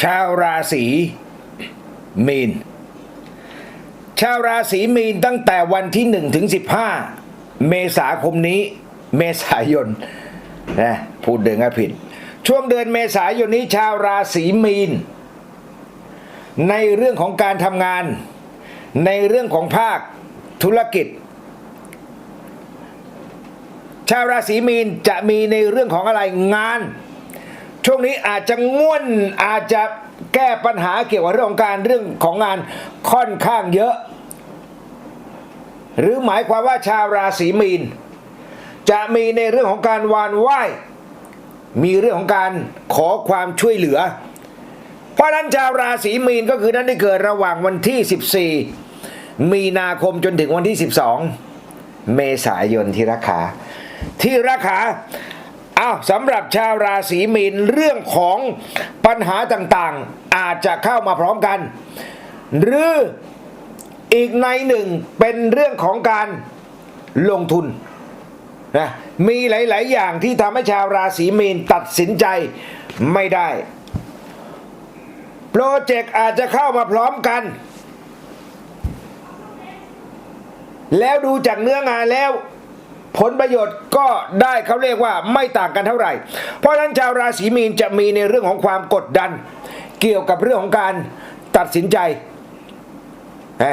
ชาวราศีมีน ชาวราศีมีนตั้งแต่วันที่1ถึง15 เมษาคมนี้ เมษายนนะพูดเดินก็ผิด ช่วงเดือนเมษายนนี้ชาวราศีมีน ในเรื่องของการทำงาน ในเรื่องของภาคธุรกิจ ชาวราศีมีนจะมีในเรื่องของอะไรงาน ช่วงนี้อาจจะง่วนอาจจะแก้ปัญหาเกี่ยวกับเรื่องของการเรื่องของงานค่อนข้างเยอะ หรือหมายความว่าชาวราศีมีน จะมีในเรื่องของการวานไหวมีเรื่องของการขอความช่วยเหลือ เพราะนั้นชาวราศีมีนก็คือนั้นได้เกิดระหว่างวันที่ 14 มีนาคมจนถึงวันที่ 12 เมษายนที่ราคาที่ราคา อ้าวสำหรับชาวราศีมีนเรื่องของปัญหาต่างๆ อาจจะเข้ามาพร้อมกัน หรืออีกในหนึ่งเป็นเรื่องของการลงทุนนะมีหลาย ๆ อย่างที่ทำให้ชาวราศีมีนตัดสินใจไม่ได้โปรเจกต์อาจจะเข้ามาพร้อมกัน แล้วดูจากเนื้องานแล้ว ผลประโยชน์ก็ได้เขาเรียกว่าไม่ต่างกันเท่าไหร่ เพราะฉะนั้นชาวราศีมีนจะมีในเรื่องของความกดดัน เกี่ยวกับเรื่องของการตัดสินใจ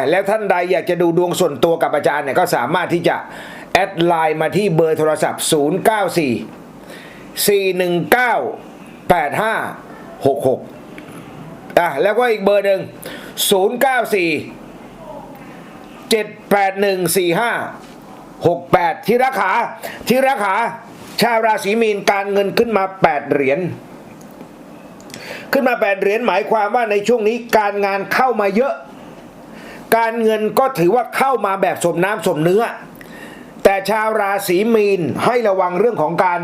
แล้วท่านใดอยากจะดูดวงส่วนตัวกับอาจารย์เนี่ยก็สามารถที่จะแอดไลน์มาที่เบอร์โทรศัพท์ 094 419 8566อะแล้วก็อีกเบอร์หนึ่ง094 78145 68ที่ราคาที่ราคาชาวราศีมีนการเงินขึ้นมา 8 เหรียญขึ้นมา 8 เหรียญหมายความว่าในช่วงนี้การงานเข้ามาเยอะ การเงินก็ถือว่าเข้ามาแบบสมน้ำสมเนื้อ แต่ชาวราศีมีนให้ระวังเรื่องของการ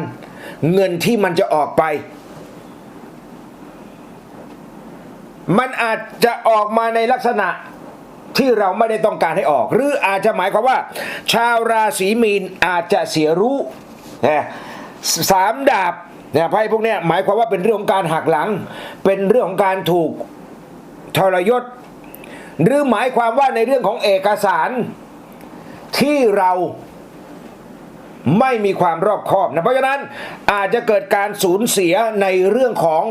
เงินที่มันจะออกไป มันอาจจะออกมาในลักษณะ ที่เราไม่ได้ต้องการให้ออก หรืออาจจะหมายความว่า ชาวราศีมีนอาจจะเสียรู้นะสามดาบเนี่ยไพ่พวกนี้หมายความว่าเป็นเรื่องของการหักหลัง เป็นเรื่องของการถูกทรยศ หรือหมายความว่าในเรื่องของเอกสารที่เราไม่มีความรอบคอบนะเพราะฉะนั้นอาจจะเกิดการสูญเสียในเรื่องของ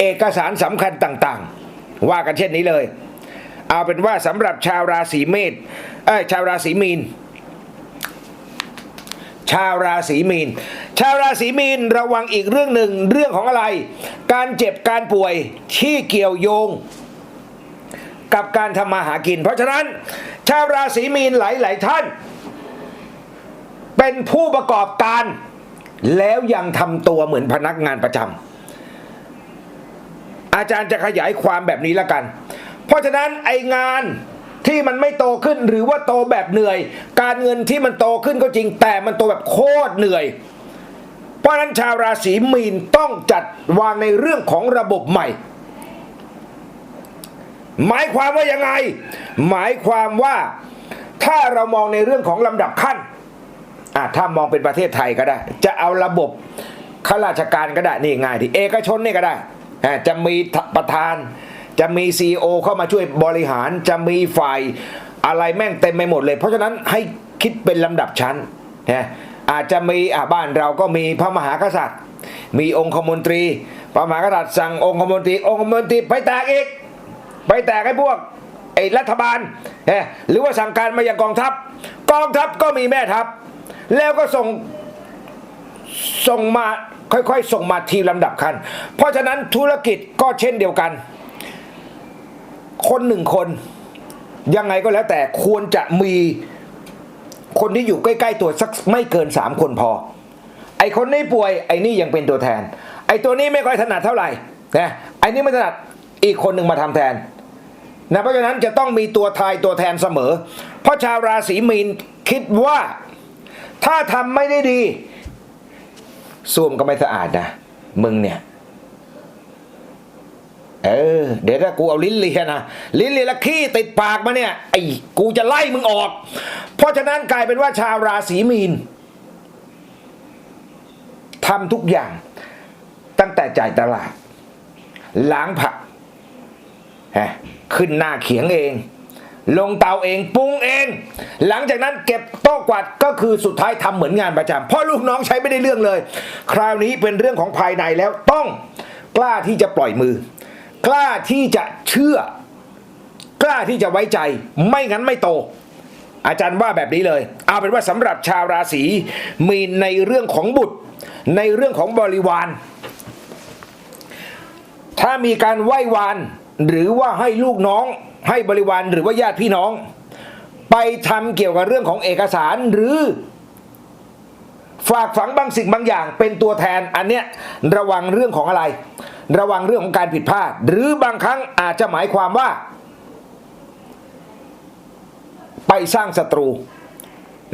เอกสารสำคัญต่าง ๆ ว่ากันเช่นนี้เลย เอาเป็นว่าสำหรับชาวราศีเมษเอ้ยชาวราศีมีน ชาวราศีมีน ชาวราศีมีนระวังอีกเรื่องหนึ่งเรื่องของอะไร การเจ็บการป่วยที่เกี่ยวโยงกับการทำมาหากิน เพราะฉะนั้น ชาวราศีมีนหลาย ๆ ท่าน เป็นผู้ประกอบการ แล้วยังทำตัวเหมือนพนักงานประจำอาจารย์จะขยายความแบบนี้ละกัน เพราะฉะนั้นไองานที่มันไม่โตขึ้นหรือว่าโตแบบเหนื่อย การเงินที่มันโตขึ้นก็จริง แต่มันโตแบบโคตรเหนื่อย เพราะฉะนั้นชาวราศีมีนต้องจัดวางในเรื่องของระบบใหม่ หมายความว่ายังไง หมายความว่าถ้าเรามองในเรื่องของลำดับขั้นอะถ้ามองเป็นประเทศไทยก็ได้ จะเอาระบบข้าราชการก็ได้นี่ง่ายที่เอกชนนี่ก็ได้จะมีประธาน จะมีซีอเข้ามาช่วยบริหารจะมีฝ่ายอะไรแม่งเต็มไปหมดเลย เพราะฉะนั้นให้คิดเป็นลำดับชั้นนะอาจจะมีอะบ้านเราก็มีพระมหากษัตริย์ มีองคมนตรี พระมหากษัตริย์สั่งองคมนตรี องคมนตรีไปแตกอีกไปแตกให้พวกไอ้รัฐบาลเอ้ยหรือว่าสั่งการมายังกองทัพ กองทัพก็มีแม่ทัพ แล้วก็ส่งส่งมาค่อยๆ ส่งมาทีลำดับขั้นเพราะฉะนั้นธุรกิจก็เช่นเดียวกัน คนหนึ่งคน ยังไงก็แล้วแต่ควรจะมีคนที่อยู่ใกล้ ๆ ตัวสักไม่เกินสามคนพอ ไอคนนี้ป่วยไอนี่ยังเป็นตัวแทน ไอตัวนี้ไม่ค่อยถนัดเท่าไหร่นะไอนี่ไม่ถนัดอีกคนหนึ่งมาทำแทนนะเพราะฉะนั้นจะต้องมีตัวทายตัวแทนเสมอ เพราะชาวราศีมีนคิดว่าถ้าทำไม่ได้ดีส้วมก็ไม่สะอาดนะ มึงเนี่ย เออเดี๋ยวถ้ากูเอาลิ้นเลียนะลิ้นเลียแล้วขี้ติดปากมาเนี่ยไอ้กูจะไล่มึงออก เพราะฉะนั้นกลายเป็นว่าชาวราศีมีนทำทุกอย่าง ตั้งแต่จ่ายตลาด ล้างผักฮะขึ้นหน้าเขียงเอง ลงเตาเองปรุงเอง หลังจากนั้นเก็บโต๊ะกวาดก็คือสุดท้ายทำเหมือนงานประจำเพราะลูกน้องใช้ไม่ได้เรื่องเลย คราวนี้เป็นเรื่องของภายในแล้วต้องกล้าที่จะปล่อยมือ กล้าที่จะเชื่อ กล้าที่จะไว้ใจ ไม่งั้นไม่โต อาจารย์ว่าแบบนี้เลย เอาเป็นว่าสำหรับชาวราศีมีนในเรื่องของบุตร ในเรื่องของบริวาร ถ้ามีการไหว้วาน หรือว่าให้ลูกน้อง ให้บริวารหรือว่าญาติพี่น้อง ไปทำเกี่ยวกับเรื่องของเอกสารหรือฝากฝังบางสิ่งบางอย่างเป็นตัวแทนอันเนี้ยระวังเรื่องของอะไร ระวังเรื่องของการผิดพลาด หรือบางครั้งอาจจะหมายความว่า ไปสร้างศัตรู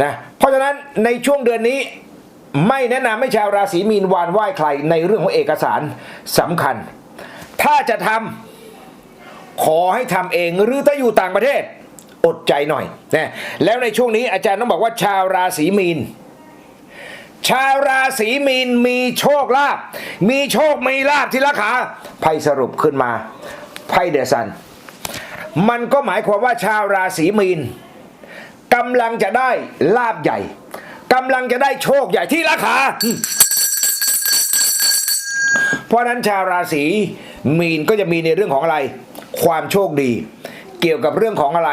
นะเพราะฉะนั้นในช่วงเดือนนี้ไม่แนะนำให้ชาวราศีมีนวานไหว้ใครในเรื่องของเอกสารสำคัญ ถ้าจะทำขอให้ทำเองหรือถ้าอยู่ต่างประเทศอดใจหน่อยนะแล้วในช่วงนี้อาจารย์ต้องบอกว่าชาวราศีมีน ชาวราศีมีนมีโชคลาภมีโชคมีลาภที่ราคาไพ่สรุปขึ้นมาไพ่เดซัน มันก็หมายความว่าชาวราศีมีนกำลังจะได้ลาบใหญ่กำลังจะได้โชคใหญ่ที่ราคาเพราะฉะนั้นชาวราศีมีนก็จะมีในเรื่องของอะไร ความโชคดี เกี่ยวกับเรื่องของอะไร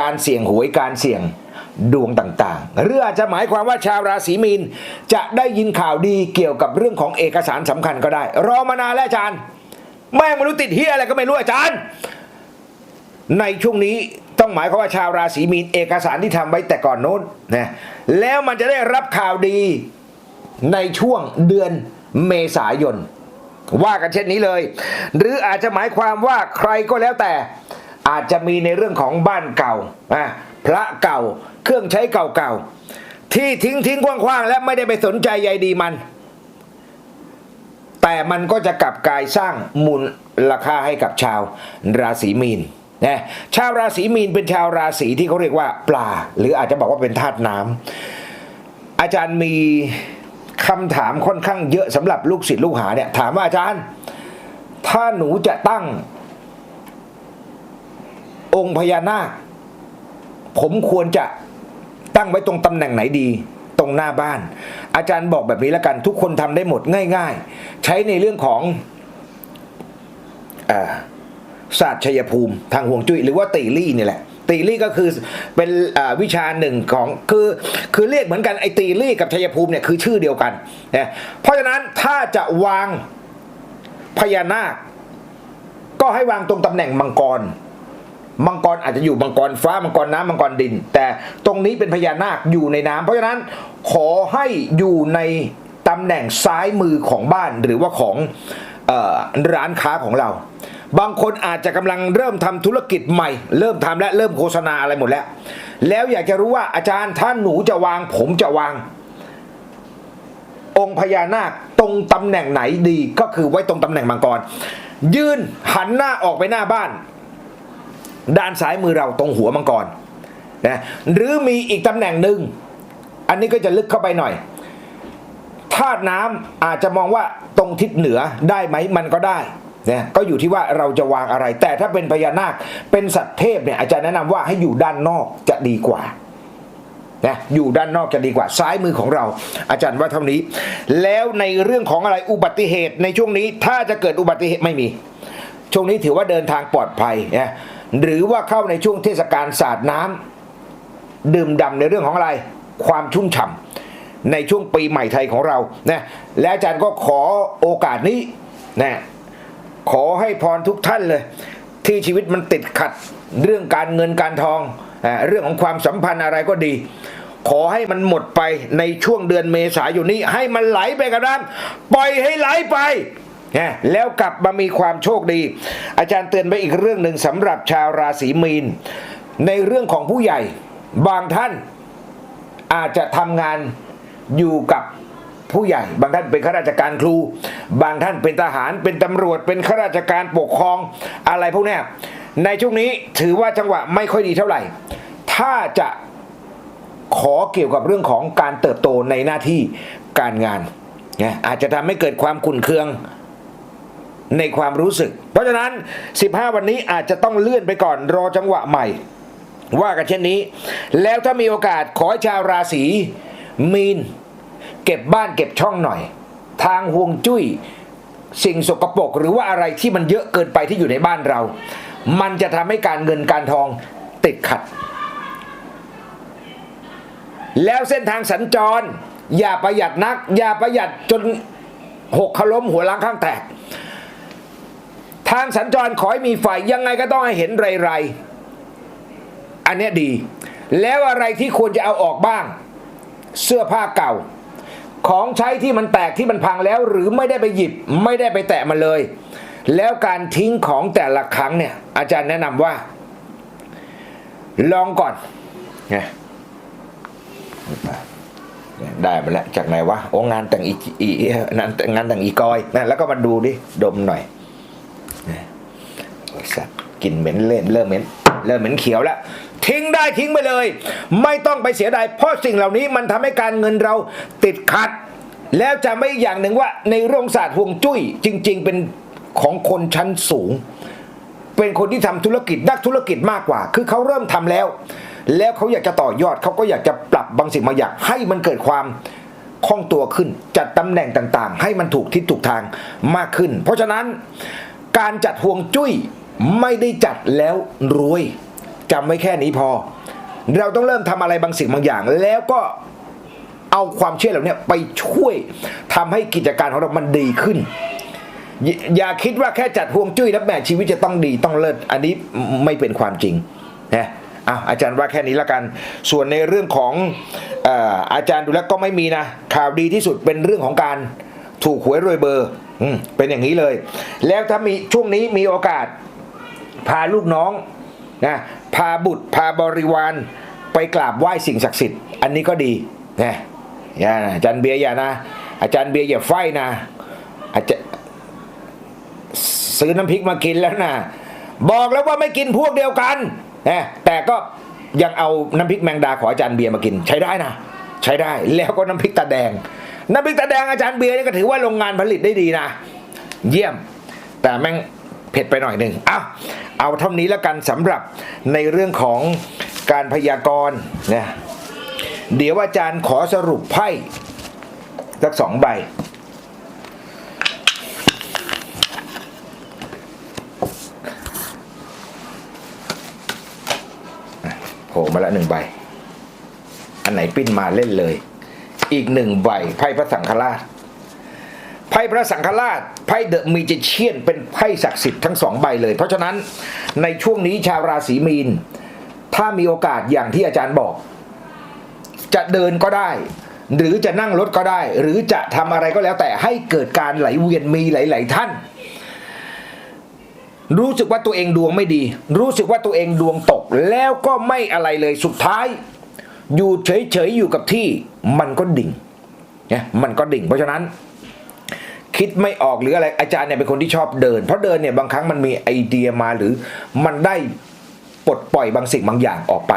การเสี่ยงหวยการเสี่ยง ดวงต่างๆ หรืออาจจะหมายความว่าชาวราศีมีน จะได้ยินข่าวดีเกี่ยวกับเรื่องของเอกสารสำคัญก็ได้ รอมานานแล้วอาจารย์ แม่งไม่รู้ติดเฮียอะไรก็ไม่รู้อาจารย์ ในช่วงนี้ต้องหมายความว่าชาวราศีมีนเอกสารที่ทำไว้แต่ก่อนโน้นนะแล้วมันจะได้รับข่าวดีในช่วงเดือนเมษายน ว่ากันเช่นนี้เลย หรืออาจจะหมายความว่าใครก็แล้วแต่อาจจะมีในเรื่องของบ้านเก่าอะ พระเก่า เครื่องใช้เก่าๆ ที่ทิ้งทิ้งคว้างๆ และไม่ได้ไปสนใจใยดีมัน แต่มันก็จะกลับกลายสร้างมูลราคาให้กับชาวราศีมีนนะชาวราศีมีนเป็นชาวราศีที่เขาเรียกว่าปลา หรืออาจจะบอกว่าเป็นธาตุน้ำอาจารย์มีคำถามค่อนข้างเยอะสำหรับลูกศิษย์ลูกหาเนี่ยถามว่าอาจารย์ ถ้าหนูจะตั้ง องค์พญานาค ผมควรจะตั้งไว้ตรงตำแหน่งไหนดี ตรงหน้าบ้าน อาจารย์บอกแบบนี้แล้วกัน ทุกคนทำได้หมดง่าย ๆ ใช้ในเรื่องของอศาสตร์ชัยภูมิทางห่วงจุ้ยหรือว่าตีลี่นี่แหละตีลี่ก็คือเป็นวิชาหนึ่งของคือคือเรียกเหมือนกันไอ้ตีลี่กับชัยภูมิเนี่ยคือชื่อเดียวกันนะเพราะฉะนั้นถ้าจะวางพญานาค ก็ให้วางตรงตำแหน่งมังกร มังกรอาจจะอยู่มังกรฟ้ามังกรน้ำมังกรดิน แต่ตรงนี้เป็นพญานาคอยู่ในน้ำเพราะฉะนั้นขอให้อยู่ในตำแหน่งซ้ายมือของบ้านหรือว่าของออร้านค้าของเรา บางคนอาจจะกำลังเริ่มทำธุรกิจใหม่ เริ่มทำและเริ่มโฆษณาอะไรหมดแล้ว แล้วอยากจะรู้ว่าอาจารย์ถ้าหนูจะวางผมจะวาง องค์พญานาคตรงตำแหน่งไหนดีก็คือไว้ตรงตำแหน่งมังกร ยืนหันหน้าออกไปหน้าบ้าน ด้านซ้ายมือเราตรงหัวมังกรนะหรือมีอีกตำแหน่งหนึ่งอันนี้ก็จะลึกเข้าไปหน่อยธาตุน้ำอาจจะมองว่าตรงทิศเหนือได้ไหมมันก็ได้นะก็อยู่ที่ว่าเราจะวางอะไร แต่ถ้าเป็นพญานาคเป็นสัตว์เทพเนี่ยอาจารย์แนะนำว่าให้อยู่ด้านนอกจะดีกว่านะอยู่ด้านนอกจะดีกว่าซ้ายมือของเรา อาจารย์ว่าเท่านี้ แล้วในเรื่องของอะไรอุบัติเหตุในช่วงนี้ถ้าจะเกิดอุบัติเหตุไม่มี ช่วงนี้ถือว่าเดินทางปลอดภัยนะ หรือว่าเข้าในช่วงเทศกาลสาดน้ำดื่มด่ำในเรื่องของอะไร ความชุ่มฉ่ำในช่วงปีใหม่ไทยของเรานะและอาจารย์ก็ขอโอกาสนี้นะขอให้พรทุกท่านเลย ที่ชีวิตมันติดขัด เรื่องการเงินการทองเรื่องของความสัมพันธ์อะไรก็ดี ขอให้มันหมดไปในช่วงเดือนเมษายนนี้ ให้มันไหลไปกับน้ำปล่อยให้ไหลไป นะแล้วกลับมามีความโชคดี อาจารย์เตือนไปอีกเรื่องหนึ่งสำหรับชาวราศีมีน ในเรื่องของผู้ใหญ่ บางท่านอาจจะทำงานอยู่กับผู้ใหญ่ บางท่านเป็นข้าราชการครู บางท่านเป็นทหารเป็นตำรวจ เป็นข้าราชการปกครองอะไรพวกนี้ในช่วงนี้ถือว่าจังหวะไม่ค่อยดีเท่าไหร่ ถ้าจะขอเกี่ยวกับเรื่องของการเติบโตในหน้าที่การงานนะอาจจะทำให้เกิดความขุ่นเคือง ในความรู้สึก เพราะฉะนั้น 15 วันนี้อาจจะต้องเลื่อนไปก่อนรอจังหวะใหม่ ว่ากันเช่นนี้ แล้วถ้ามีโอกาสขอให้ชาวราศีมีน เก็บบ้านเก็บช่องหน่อย ทางห่วงจุ้ยสิ่งสกปรกหรือว่าอะไรที่มันเยอะเกินไปที่อยู่ในบ้านเรา มันจะทำให้การเงินการทองติดขัด แล้วเส้นทางสัญจร อย่าประหยัดนัก อย่าประหยัดจนหกขล้มหัวล้างข้างแตก ทางสัญจรขอให้มีไฟยังไงก็ต้องให้เห็นไรๆอันนี้ดี แล้วอะไรที่ควรจะเอาออกบ้าง เสื้อผ้าเก่า ของใช้ที่มันแตกที่มันพังแล้ว หรือไม่ได้ไปหยิบไม่ได้ไปแตะมันเลย แล้วการทิ้งของแต่ละครั้งเนี่ย อาจารย์แนะนำว่า ลองก่อนไงได้มาแล้วจากไหนวะโอ้งานแต่งอีงานแต่งงานแต่งอีกอยนั่นแล้วก็มาดูดิดมหน่อย สัตว์กลิ่นเหม็นเล่นเริ่มเหม็นเริ่มเหม็นเขียวแล้วทิ้งได้ทิ้งไปเลย ไม่ต้องไปเสียดายเพราะสิ่งเหล่านี้มันทำให้การเงินเราติดขัด แล้วจำไว้อีกอย่างหนึ่งว่าในเรื่องศาสตร์ห่วงจุ้ย จริง ๆ เป็นของคนชั้นสูง เป็นคนที่ทำธุรกิจนักธุรกิจมากกว่า คือเขาเริ่มทำแล้ว แล้วเขาอยากจะต่อยอดเขาก็อยากจะปรับบางสิ่งบางอย่างให้มันเกิดความคล่องตัวขึ้น จัดตำแหน่งต่างๆ ให้มันถูกทิศถูกทางมากขึ้น เพราะฉะนั้นการจัดห่วงจุ้ย ไม่ได้จัดแล้วรวยจำไว้แค่นี้พอ เราต้องเริ่มทำอะไรบางสิ่งบางอย่าง แล้วก็เอาความเชื่อเหล่านี้ไปช่วยทำให้กิจการของเรามันดีขึ้นอย่าอย่าคิดว่าแค่จัดห่วงจุ้ยแล้วแหม่ชีวิตจะต้องดีต้องเลิศอันนี้ไม่เป็นความจริงนะอะอาจารย์ว่าแค่นี้ละกัน ส่วนในเรื่องของออาจารย์ดูแล้วก็ไม่มีนะ ข่าวดีที่สุดเป็นเรื่องของการถูกหวยรวยเบอร์อเป็นอย่างนี้เลย แล้วถ้ามีช่วงนี้มีโอกาส พาลูกน้องนะพาบุตรพาบริวาร ไปกราบไหว้สิ่งศักดิ์สิทธิ์อันนี้ก็ดีนะอย่าอาจารย์เบียร์อย่านะ อาจารย์เบียร์อย่าไฟนะอาจจะซื้อน้ำพริกมากินแล้วนะบอกแล้วว่าไม่กินพวกเดียวกันนะแต่ก็ยังเอาน้ำพริกแมงดาของอาจารย์เบียร์มากิน ใช้ได้นะใช้ได้แล้วก็น้ำพริกตาแดง น้ำพริกตาแดงอาจารย์เบียร์นี่ก็ถือว่าโรงงานผลิตได้ดีนะ เยี่ยมแต่แม่ง เผ็ดไปหน่อยหนึ่งเอาเอาเท่านี้แล้วกันสำหรับในเรื่องของการพยากรณ์นะเดี๋ยวอาจารย์ขอสรุปไพ่สักสองใบโผล่มาแล้วหนึ่งใบ อันไหนปิ้นมาเล่นเลย อีกหนึ่งใบไพ่พระสังฆราช ไพ่พระสังฆราชไพ่เดอะมีจิเชียนเป็นไพ่ศักดิ์สิทธิ์ทั้งสองใบเลย เพราะฉะนั้นในช่วงนี้ชาวราศีมีน ถ้ามีโอกาสอย่างที่อาจารย์บอก จะเดินก็ได้ หรือจะนั่งรถก็ได้ หรือจะทำอะไรก็แล้วแต่ให้เกิดการไหลเวียนมีหลาย ๆ ท่าน รู้สึกว่าตัวเองดวงไม่ดี รู้สึกว่าตัวเองดวงตกแล้วก็ไม่อะไรเลยสุดท้าย อยู่เฉย ๆ อยู่กับที่มันก็ดิ่งเนี่ยมันก็ดิ่ง เพราะฉะนั้น คิดไม่ออกหรืออะไรอาจารย์เนี่ยเป็นคนที่ชอบเดิน เพราะเดินเนี่ยบางครั้งมันมีไอเดียมาหรือมันได้ปลดปล่อยบางสิ่งบางอย่างออกไป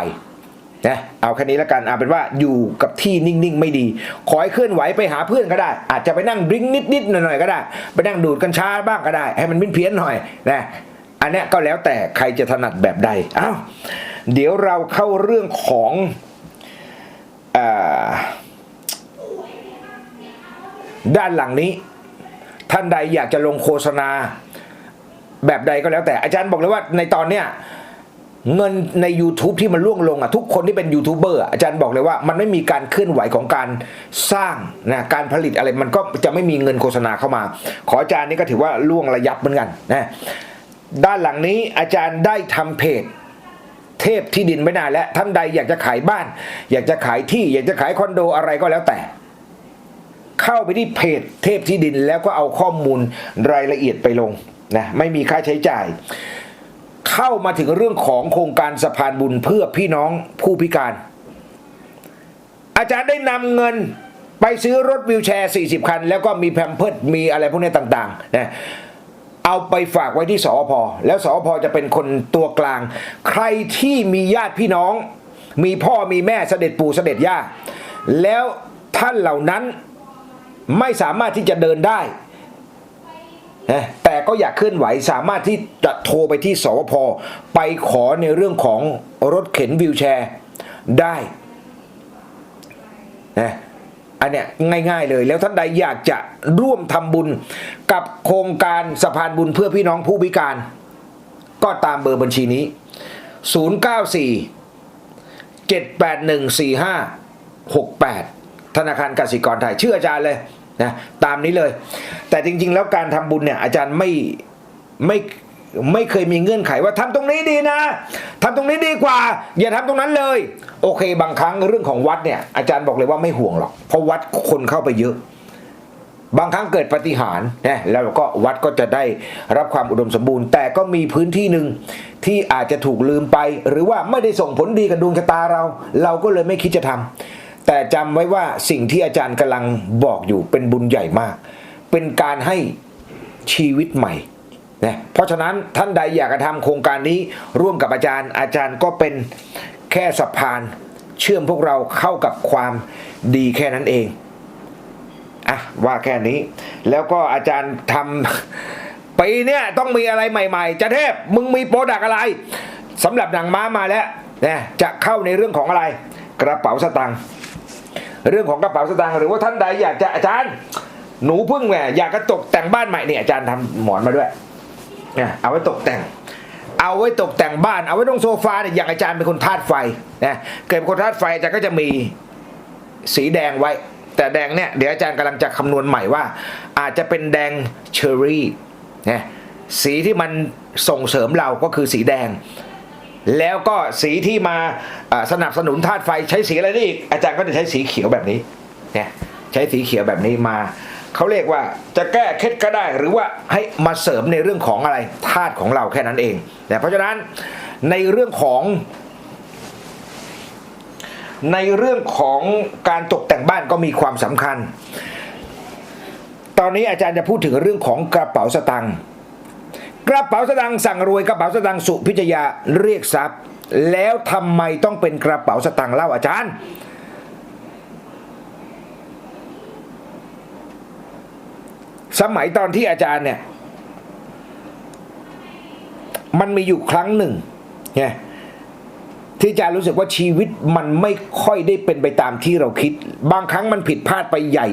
นะเอาแค่นี้แล้วกันเอาเป็นว่าอยู่กับที่นิ่งๆ ไม่ดี ขอให้เคลื่อนไหวไปหาเพื่อนก็ได้ อาจจะไปนั่งดริ้งนิดๆหน่อยๆก็ได้ ไปนั่งดูดกัญชาบ้างก็ได้ ให้มันมินเพี้ยนหน่อยนะอันนี้ก็แล้วแต่ใครจะถนัดแบบใดอ้าวเดี๋ยวเราเข้าเรื่องของอด้านหลังนี้ ท่านใดอยากจะลงโฆษณา แบบใดก็แล้วแต่อาจารย์บอกเลยว่าในตอนเนี้ยเงินใน YouTube ที่มันล่วงลงอะทุกคนที่เป็นยูทูบเบอร์อะอาจารย์บอกเลยว่ามันไม่มีการเคลื่อนไหวของการสร้างนะการผลิตอะไรมันก็จะไม่มีเงินโฆษณาเข้ามา ขออาจารย์นี่ก็ถือว่าล่วงระยับเหมือนกันนะด้านหลังนี้อาจารย์ได้ทำเพจเทพที่ดินไม่นานแล้วท่านใดอยากจะขายบ้าน อยากจะขายที่ อยากจะขายคอนโดอะไรก็แล้วแต่ เข้าไปที่เพจเทพที่ดิน แล้วก็เอาข้อมูลรายละเอียดไปลงนะไม่มีค่าใช้จ่าย เข้ามาถึงเรื่องของโครงการสะพานบุญเพื่อพี่น้องผู้พิการ อาจารย์ได้นำเงินไปซื้อรถวิวแชร์ 40 คัน แล้วก็มีแพมเพิร์ดมีอะไรพวกนี้ต่างๆนะเอาไปฝากไว้ที่สอพแล้วสอพจะเป็นคนตัวกลาง ใครที่มีญาติพี่น้อง มีพ่อมีแม่เสด็จปู่เสด็จย่า แล้วท่านเหล่านั้น ไม่สามารถที่จะเดินได้นะแต่ก็อยากเคลื่อนไหวสามารถที่จะโทรไปที่สวพไปขอในเรื่องของรถเข็นวิวแชร์ได้นะอันเนี้ยง่ายๆเลยแล้วท่านใดอยากจะร่วมทำบุญกับโครงการสะพานบุญเพื่อพี่น้องผู้พิการ ก็ตามเบอร์บัญชีนี้ 094 7814568 ธนาคารกสิกรไทยชื่ออาจารย์เลยนะตามนี้เลย แต่จริง ๆ แล้วการทำบุญเนี่ยอาจารย์ไม่ไม่ไม่เคยมีเงื่อนไขว่าทำตรงนี้ดีนะทำตรงนี้ดีกว่า อย่าทำตรงนั้นเลย โอเค บางครั้งเรื่องของวัดเนี่ยอาจารย์บอกเลยว่าไม่ห่วงหรอกเพราะวัดคนเข้าไปเยอะ บางครั้งเกิดปฏิหารนะแล้วก็วัดก็จะได้รับความอุดมสมบูรณ์ แต่ก็มีพื้นที่หนึ่งที่อาจจะถูกลืมไป หรือว่าไม่ได้ส่งผลดีกับดวงชะตาเรา เราก็เลยไม่คิดจะทำ แต่จำไว้ว่าสิ่งที่อาจารย์กำลังบอกอยู่เป็นบุญใหญ่มาก เป็นการให้ชีวิตใหม่นะเพราะฉะนั้นท่านใดอยากจะทำโครงการนี้ร่วมกับอาจารย์ อาจารย์ก็เป็นแค่สะพานเชื่อมพวกเราเข้ากับความดีแค่นั้นเองอะว่าแค่นี้ แล้วก็อาจารย์ทำปีเนี้ยต้องมีอะไรใหม่ ๆ จะเทพมึงมีโปรดักอะไรสำหรับหนังม้ามาแล้วนะจะเข้าในเรื่องของอะไร กระเป๋าสตางค์ เรื่องของกระเป๋าสตางค์หรือว่าท่านใดอยากจะอาจารย์ หนูเพิ่งแหมอยากจะตกแต่งบ้านใหม่เนี่ยอาจารย์ทำหมอนมาด้วยเนี่ยเอาไว้ตกแต่ง เอาไว้ตกแต่งบ้าน เอาไว้ตรงโซฟาเนี่ยอย่างอาจารย์เป็นคนธาตุไฟนะเกิดเป็นคนธาตุไฟอาจารย์ก็จะมีสีแดงไว้ แต่แดงเนี่ยเดี๋ยวอาจารย์กำลังจะคำนวณใหม่ว่า อาจจะเป็นแดงเชอร์รี่นะสีที่มันส่งเสริมเราก็คือสีแดง แล้วก็สีที่มาสนับสนุนธาตุไฟใช้สีอะไรได้อีกอาจารย์ก็จะใช้สีเขียวแบบนี้เนี่ยใช้สีเขียวแบบนี้มาเขาเรียกว่าจะแก้เคล็ดก็ได้หรือว่าให้มาเสริมในเรื่องของอะไรธาตุของเราแค่นั้นเองแต่เพราะฉะนั้นในเรื่องของ ในเรื่องของการตกแต่งบ้านก็มีความสำคัญ ตอนนี้อาจารย์จะพูดถึงเรื่องของกระเป๋าสตางค์ กระเป๋าสตางค์สั่งรวยกระเป๋าสตางค์สุพิจยาเรียกทรัพย์ แล้วทำไมต้องเป็นกระเป๋าสตางค์เล่าอาจารย์ สมัยตอนที่อาจารย์เนี่ย มันมีอยู่ครั้งหนึ่งไงที่อาจารย์รู้สึกว่าชีวิตมันไม่ค่อยได้เป็นไปตามที่เราคิด บางครั้งมันผิดพลาดไปใหญ่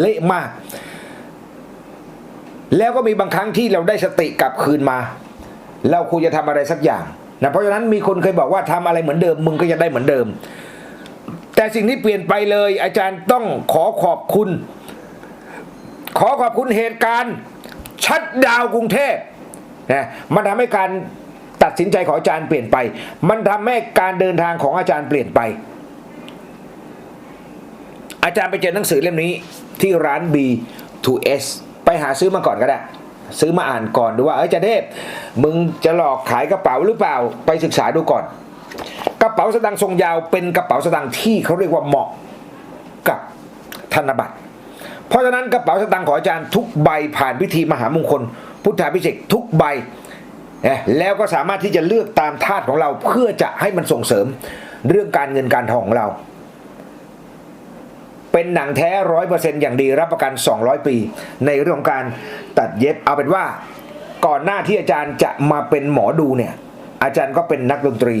เละมาก แล้วก็มีบางครั้งที่เราได้สติกลับคืนมา เราควรจะทำอะไรสักอย่างนะเพราะฉะนั้นมีคนเคยบอกว่าทำอะไรเหมือนเดิม มึงก็จะได้เหมือนเดิม แต่สิ่งที่เปลี่ยนไปเลย อาจารย์ต้องขอขอบคุณ ขอขอบคุณเหตุการณ์ชัดดาวกรุงเทพนะมันทำให้การตัดสินใจของอาจารย์เปลี่ยนไป มันทำให้การเดินทางของอาจารย์เปลี่ยนไป อาจารย์ไปเจอหนังสือเล่มนี้ที่ร้าน B2S ไปหาซื้อมาก่อนก็ได้ ซื้อมาอ่านก่อนดูว่าเอ้ยจะเทพมึงจะหลอกขายกระเป๋าหรือเปล่าไปศึกษาดูก่อน กระเป๋าสตางค์ทรงยาวเป็นกระเป๋าสตางค์ที่เขาเรียกว่าเหมาะกับธนบัตรเพราะฉะนั้นกระเป๋าสตางค์ของอาจารย์ทุกใบผ่านพิธีมหามงคล พุทธาพิเศษกทุกใบแล้วก็สามารถที่จะเลือกตามธาตุของเราเพื่อจะให้มันส่งเสริมเรื่องการเงินการทองของเรา เป็นหนังแท้ร้อยเปอร์เซ็นต์อย่างดีรับประกัน 200 ปี ในเรื่องของการตัดเย็บเอาเป็นว่า ก่อนหน้าที่อาจารย์จะมาเป็นหมอดูเนี่ย อาจารย์ก็เป็นนักดนตรี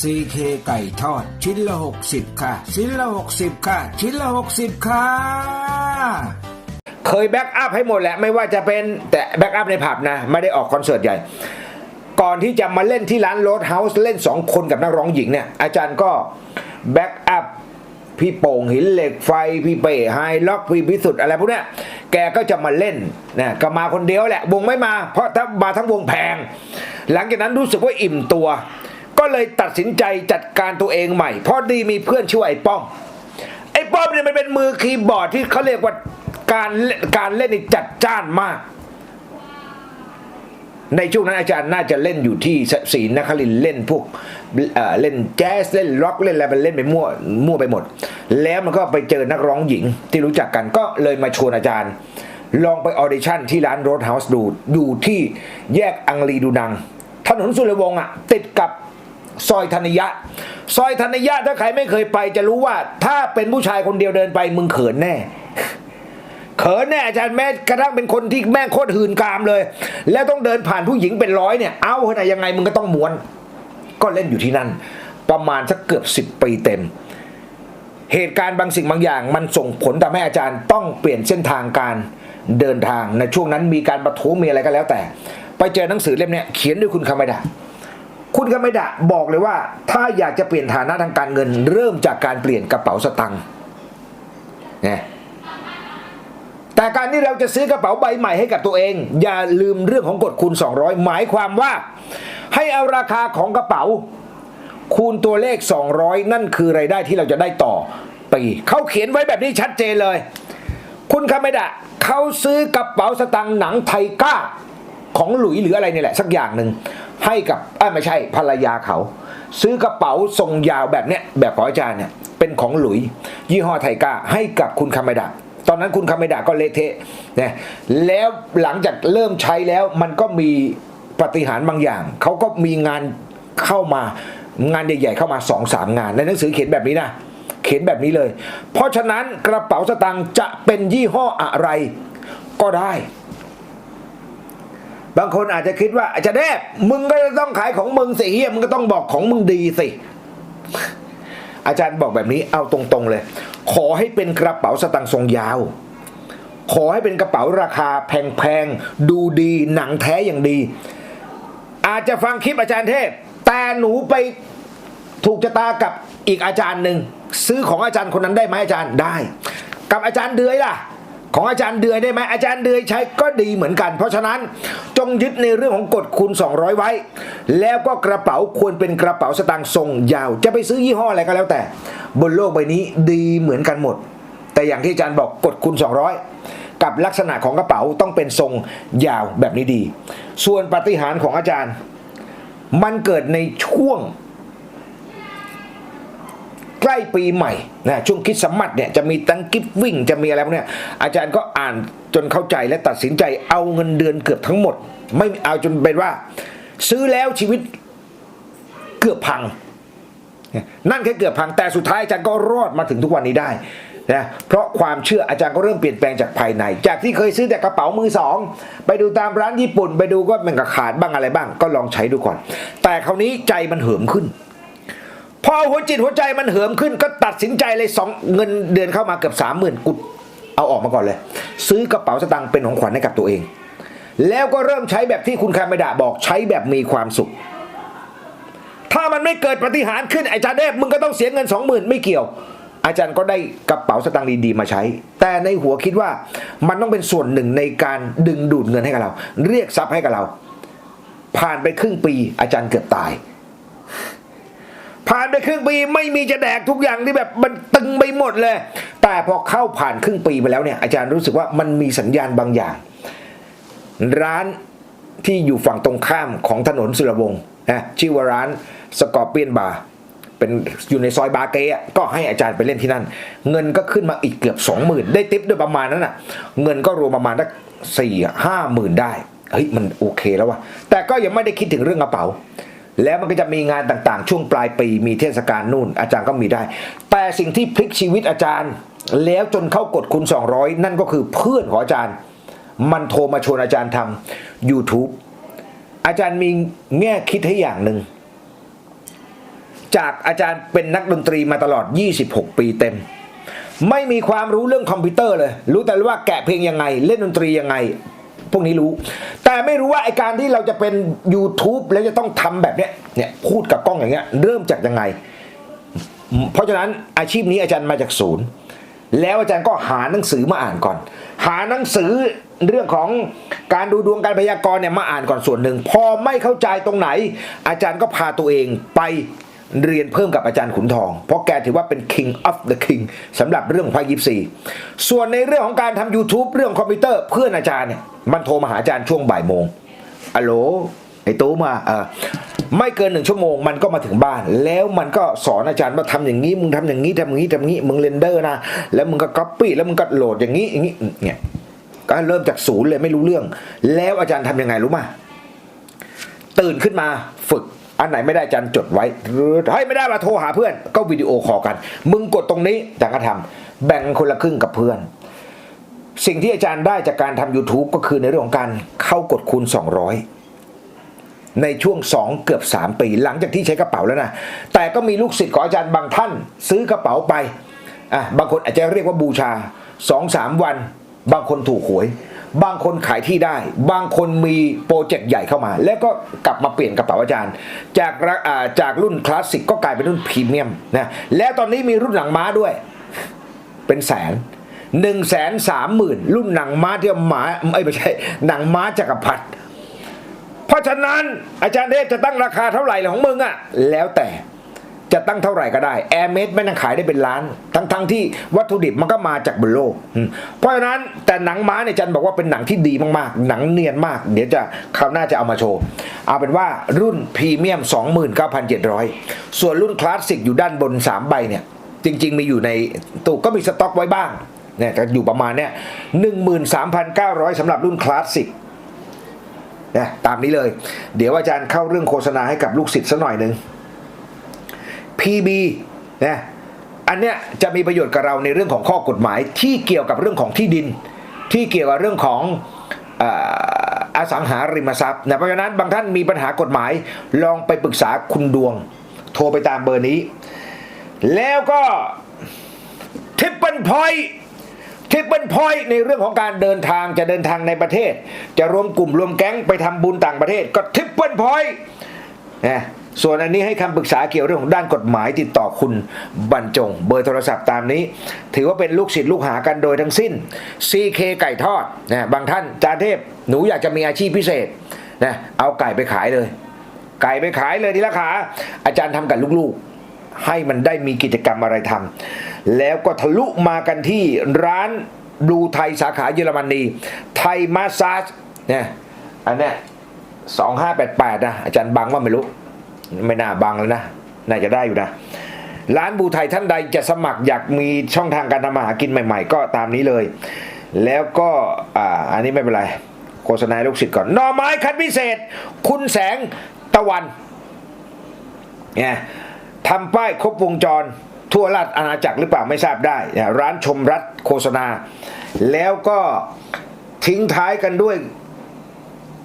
CK ไก่ทอด ชิ้นละ 60 ค่ะ ชิ้นละ 60 ค่ะ ชิ้นละ 60 ค่ะ เคยแบ็กอัพให้หมดแหละไม่ว่าจะเป็นแต่แบ็กอัพในผับนะ ไม่ได้ออกคอนเสิร์ตใหญ่ก่อนที่จะมาเล่นที่ร้านโรดเฮาส์เล่น 2 คนกับนักร้องหญิงเนี่ยอาจารย์ก็แบ็กอัพ พี่โป่งหินเหล็กไฟ พี่เป้ไฮล็อกพี่พิสุทธิ์อะไรพวกเนี้ยแกก็จะมาเล่นนะก็มาคนเดียวแหละ วงไม่มา เพราะถ้ามาทั้งวงแพง หลังจากนั้นรู้สึกว่าอิ่มตัว ก็เลยตัดสินใจจัดการตัวเองใหม่ เพราะดีมีเพื่อนชื่อว่าไอ้ป้อมไอ้ป้อมเนี่ยมันเป็นมือคีย์บอร์ดที่เขาเรียกว่าการการเล่นนี่จัดจ้านมาก ในช่วงนั้นอาจารย์น่าจะเล่นอยู่ที่ศรีนครินเล่นพวก เล่นแจ๊สเล่นร็อกเล่นอะไรมันเล่นไปมั่วมั่วไปหมด แล้วมันก็ไปเจอนักร้องหญิงที่รู้จักกันก็เลยมาชวนอาจารย์ ลองไปออเดชั่นที่ร้านโรดเฮาส์ดูอยู่ที่แยกอังรีดูนัง ถนนสุรวงศ์อะติดกับซอยธนยะ ซอยธนยะถ้าใครไม่เคยไปจะรู้ว่า ถ้าเป็นผู้ชายคนเดียวเดินไปมึงเขินแน่เขินแน่อาจารย์แม้กระทั่งเป็นคนที่แม่งโคตรหื่นกามเลย แล้วต้องเดินผ่านผู้หญิงเป็นร้อยเนี่ย เอาขนาดยังไงมึงก็ต้องม้วน ก็เล่นอยู่ที่นั่น ประมาณสักเกือบสิบปีเต็ม เหตุการณ์บางสิ่งบางอย่างมันส่งผลทำให้อาจารย์ต้องเปลี่ยนเส้นทางการเดินทางในช่วงนั้นมีการประท้วงมีอะไรก็แล้วแต่ ไปเจอหนังสือเล่มนี้เขียนด้วยคุณคาไมดะคุณคาไมดะบอกเลยว่า ถ้าอยากจะเปลี่ยนฐานะทางการเงิน เริ่มจากการเปลี่ยนกระเป๋าสตังค์เนี่ยแต่การที่เราจะซื้อกระเป๋าใบใหม่ให้กับตัวเอง อย่าลืมเรื่องของกฎคูณ 200 หมายความว่า ให้เอาราคาของกระเป๋า คูณตัวเลข 200 นั่นคือไรายได้ที่เราจะได้ต่อปีเขาเขียนไว้แบบนี้ชัดเจนเลย คุณคาเมดะเขาซื้อกระเป๋าสตางค์หนังไทก้าของหลุยหรืออะไรนี่แหละสักอย่างหนึ่งให้กับไม่ใช่ภรรยาเขา ซื้อกระเป๋าทรงยาวแบบเนี้ยแบบของอาจารย์เนี่ยเป็นของหลุย ยี่ห้อไทก้าให้กับคุณคาเมดะตอนนั้นคุณคาเมดะก็เละเทะนะแล้วหลังจากเริ่มใช้แล้วมันก็มี ปฏิหารบางอย่าง เขาก็มีงานเข้ามางานใหญ่ๆเข้ามาสองสามงาน ในหนังสือเขียนแบบนี้นะ เขียนแบบนี้เลย เพราะฉะนั้นกระเป๋าสตางค์จะเป็นยี่ห้ออะไรก็ได้ บางคนอาจจะคิดว่าอาจารย์แนบมึงก็จะต้องขายของมึงสิเฮียมึงก็ต้องบอกของมึงดีสิอาจารย์บอกแบบนี้เอาตรงๆเลย ขอให้เป็นกระเป๋าสตางค์ทรงยาว ขอให้เป็นกระเป๋าราคาแพงๆ ดูดีหนังแท้อย่างดี อาจจะฟังคลิปอาจารย์เทพ แต่หนูไปถูกชะตากับอีกอาจารย์หนึ่งซื้อของอาจารย์คนนั้นได้ไหมอาจารย์ได้ กับอาจารย์เดือยล่ะ ของอาจารย์เดือยได้ไหมอาจารย์เดือยใช้ก็ดีเหมือนกัน เพราะฉะนั้นจงยึดในเรื่องของกฎคูณ 200 ไว้ แล้วก็กระเป๋าควรเป็นกระเป๋าสตางค์ทรงยาว จะไปซื้อยี่ห้ออะไรก็แล้วแต่ บนโลกใบนี้ดีเหมือนกันหมด แต่อย่างที่อาจารย์บอกกฎคูณ 200 กับลักษณะของกระเป๋าต้องเป็นทรงยาวแบบนี้ดี ส่วนปฏิหารของอาจารย์ มันเกิดในช่วงใกล้ปีใหม่นะช่วงคิดสมัสเนี่ยจะมีตั้งกิฟวิ่งจะมีอะไรพวกเนี้ยอาจารย์ก็อ่านจนเข้าใจและตัดสินใจเอาเงินเดือนเกือบทั้งหมด ไม่เอาจนเป็นว่า ซื้อแล้วชีวิตเกือบพัง นั่นแค่เกือบพังแต่สุดท้ายอาจารย์ก็รอดมาถึงทุกวันนี้ได้ นะเพราะความเชื่ออาจารย์ก็เริ่มเปลี่ยนแปลงจากภายใน จากที่เคยซื้อแต่กระเป๋ามือสอง ไปดูตามร้านญี่ปุ่น ไปดูก็มันก็ขาดบ้างอะไรบ้าง ก็ลองใช้ดูก่อน แต่คราวนี้ใจมันเหิมขึ้น พอหัวจิตหัวใจมันเหิมขึ้น ก็ตัดสินใจเลยสองเงินเดือนเข้ามาเกือบสามหมื่นกุดเอาออกมาก่อนเลย ซื้อกระเป๋าสตางค์เป็นของขวัญให้กับตัวเอง แล้วก็เริ่มใช้แบบที่คุณคาเมดะบอกใช้แบบมีความสุขถ้ามันไม่เกิดปฏิหารขึ้นไอาจาเดฟมึงก็ต้องเสียเงินสองหมื่นไม่เกี่ยว อาจารย์ก็ได้กระเป๋าสตางค์ดีๆมาใช้ แต่ในหัวคิดว่ามันต้องเป็นส่วนหนึ่งในการดึงดูดเงินให้กับเรา เรียกทรัพย์ให้กับเรา ผ่านไปครึ่งปีอาจารย์เกือบตาย ผ่านไปครึ่งปีไม่มีจะแดกทุกอย่างที่แบบมันตึงไปหมดเลย แต่พอเข้าผ่านครึ่งปีไปแล้วเนี่ย อาจารย์รู้สึกว่ามันมีสัญญาณบางอย่าง ร้านที่อยู่ฝั่งตรงข้ามของถนนสุรวงศ์นะชื่อว่าร้านสกอร์เปียนบาร์ เป็นอยู่ในซอยบาเกะก็ให้อาจารย์ไปเล่นที่นั่น เงินก็ขึ้นมาอีกเกือบสองหมื่นได้ติปด้วยประมาณนั้นน่ะเงินก็รวมประมาณสักสี่ห้าหมื่นได้เฮ้ยมันโอเคแล้ววะแต่ก็ยังไม่ได้คิดถึงเรื่องกระเป๋า แล้วมันก็จะมีงานต่างๆ ช่วงปลายปีมีเทศกาลนู่น อาจารย์ก็มีได้ แต่สิ่งที่พลิกชีวิตอาจารย์ แล้วจนเข้ากดคุณ 200 นั่นก็คือเพื่อนของอาจารย์ มันโทรมาชวนอาจารย์ทำ YouTube อาจารย์มีแง่คิดให้อย่างหนึ่ง จากอาจารย์เป็นนักดนตรีมาตลอด 26 ปีเต็ม ไม่มีความรู้เรื่องคอมพิวเตอร์เลย รู้แต่ว่าแกะเพลงยังไง เล่นดนตรียังไง พวกนี้รู้ แต่ไม่รู้ว่าไอการที่เราจะเป็น YouTube แล้วจะต้องทำแบบเนี้ยเนี่ยพูดกับกล้องอย่างเงี้ยเริ่มจากยังไง เพราะฉะนั้นอาชีพนี้อาจารย์มาจากศูนย์แล้วอาจารย์ก็หาหนังสือมาอ่านก่อน หาหนังสือเรื่องของการดูดวงการพยากรณ์เนี่ยมาอ่านก่อนส่วนหนึ่ง พอไม่เข้าใจตรงไหน อาจารย์ก็พาตัวเองไป เรียนเพิ่มกับอาจารย์ขุนทอง เพราะแกถือว่าเป็น king of the king สำหรับเรื่องไพ่ยิปซีส่วนในเรื่องของการทำ YouTube เรื่องคอมพิวเตอร์เพื่อนอาจารย์เนี่ยมันโทรมาหาอาจารย์ช่วงบ่ายโมงอโหลไอ้ตู้มาเออไม่เกินหนึ่งชั่วโมงมันก็มาถึงบ้าน แล้วมันก็สอนอาจารย์ว่าทำอย่างนี้มึงทำอย่างนี้ทำอย่างนี้ทำอย่างนี้มึงเรนเดอร์นะแล้วมึงก็ก๊อปปี้แล้วมึงก็โหลดอย่างนี้อย่างนี้เนี่ยก็เริ่มจากศูนย์เลยไม่รู้เรื่อง แล้วอาจารย์ทำยังไงรู้มาตื่นขึ้นมาฝึก อันไหนไม่ได้อาจารย์จดไว้หรือให้ยไม่ได้มาโทรหาเพื่อน ก็วิดีโอคอลกัน มึงกดตรงนี้อาจารย์ก็ทำแบ่งคนละครึ่งกับเพื่อน สิ่งที่อาจารย์ได้จากการทำ YouTube ก็คือในเรื่องของการเข้ากดคูณ 200 ในช่วง 2 เกือบ 3 ปี หลังจากที่ใช้กระเป๋าแล้วนะ แต่ก็มีลูกศิษย์ของอาจารย์บางท่าน ซื้อกระเป๋าไปอะบางคนอาจจะเรียกว่าบูชา 2-3 วัน บางคนถูกหวย บางคนขายที่ได้ บางคนมีโปรเจกต์ใหญ่เข้ามา แล้วก็กลับมาเปลี่ยนกระเป๋าอาจารย์ จากจากรุ่นคลาสสิกก็กลายเป็นรุ่นพรีเมียมนะแล้วตอนนี้มีรุ่นหนังม้าด้วย เป็นแสนหนึ่งแสนสามหมื่นรุ่นหนังม้าที่หมาเอ้ยไม่ใช่หนังม้าจักรพรรดิเพราะฉะนั้นอาจารย์เทพจะตั้งราคาเท่าไหร่ของมึงอะ่ะแล้วแต่ จะตั้งเท่าไหร่ก็ได้แอร์เมดไม่ต้องขายได้เป็นล้าน ทั้งทั้งที่วัตถุดิบมันก็มาจากบนโลก เพราะฉะนั้นแต่หนังม้าเนี่ยจันบอกว่าเป็นหนังที่ดีมากๆ หนังเนียนมาก เดี๋ยวจะคราวหน้าจะเอามาโชว์ เอาเป็นว่ารุ่นพรีเมียม 29,700 ส่วนรุ่นคลาสสิกอยู่ด้านบน 3 ใบเนี่ย จริง ๆ มีอยู่ในตู้ก็มีสต็อกไว้บ้างเนี่ยจะอยู่ประมาณเนี่ยหนึ่งหมื่นสามพันเก้าร้อยสำหรับรุ่นคลาสสิกนะตามนี้เลย เดี๋ยวอาจารย์เข้าเรื่องโฆษณาให้กับลูกศิษย์สักหน่อยหนึ่ง PB นะอันเนี้ยจะมีประโยชน์กับเราในเรื่องของข้อกฎหมายที่เกี่ยวกับเรื่องของที่ดิน ที่เกี่ยวกับเรื่องของอสังหาริมทรัพย์นะเพราะฉะนั้นบางท่านมีปัญหากฎหมายลองไปปรึกษาคุณดวง โทรไปตามเบอร์นี้ แล้วก็ทิปเปิลพอยทิปเปิลพอยในเรื่องของการเดินทางจะเดินทางในประเทศ จะรวมกลุ่มรวมแก๊งไปทำบุญต่างประเทศ ก็ทิปเปิลพอยนะ ส่วนอันนี้ให้คำปรึกษาเกี่ยวเรื่องของด้านกฎหมายติดต่อคุณบรรจง เบอร์โทรศัพท์ตามนี้ ถือว่าเป็นลูกศิษย์ลูกหากันโดยทั้งสิ้น CK ไก่ทอดนะบางท่านจานเทพหนูอยากจะมีอาชีพพิเศษนะเอาไก่ไปขายเลย ไก่ไปขายเลยทีละขา อาจารย์ทำกับลูกๆ ให้มันได้มีกิจกรรมอะไรทำแล้วก็ทะลุมากันที่ร้านดูไทยสาขาเยอรมนีไทยมาสซาจเนี่ยอันเนี้ยสองห้าแปดแปดนะอาจารย์บังว่าไม่รู้ ไม่น่าบังแล้วนะ น่าจะได้อยู่นะ ร้านบูไทยท่านใดจะสมัครอยากมีช่องทางการทำมาหากินใหม่ ๆ ก็ตามนี้เลย แล้วก็อ่าอันนี้ไม่เป็นไร โฆษณาลูกศิษย์ก่อนหน่อไม้คัดพิเศษ คุณแสงตะวันเนี่ยทำป้ายครบวงจร ทั่วราชอาณาจักรหรือเปล่าไม่ทราบได้ ร้านชมรัฐโฆษณา แล้วก็ทิ้งท้ายกันด้วย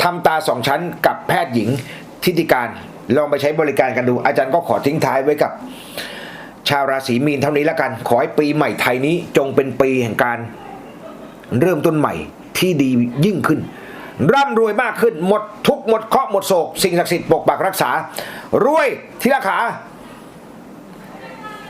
ทำตาสองชั้นกับแพทย์หญิงทิติการ ลองไปใช้บริการกันดู อาจารย์ก็ขอทิ้งท้ายไว้กับ ชาวราศีมีนเท่านี้แล้วกัน ขอให้ปีใหม่ไทยนี้จงเป็นปีแห่งการ เริ่มต้นใหม่ที่ดียิ่งขึ้น ร่ำรวยมากขึ้นหมดทุกหมดเคราะห์หมดโศก สิ่งศักดิ์สิทธิ์ปกปักรักษารวยทีละขา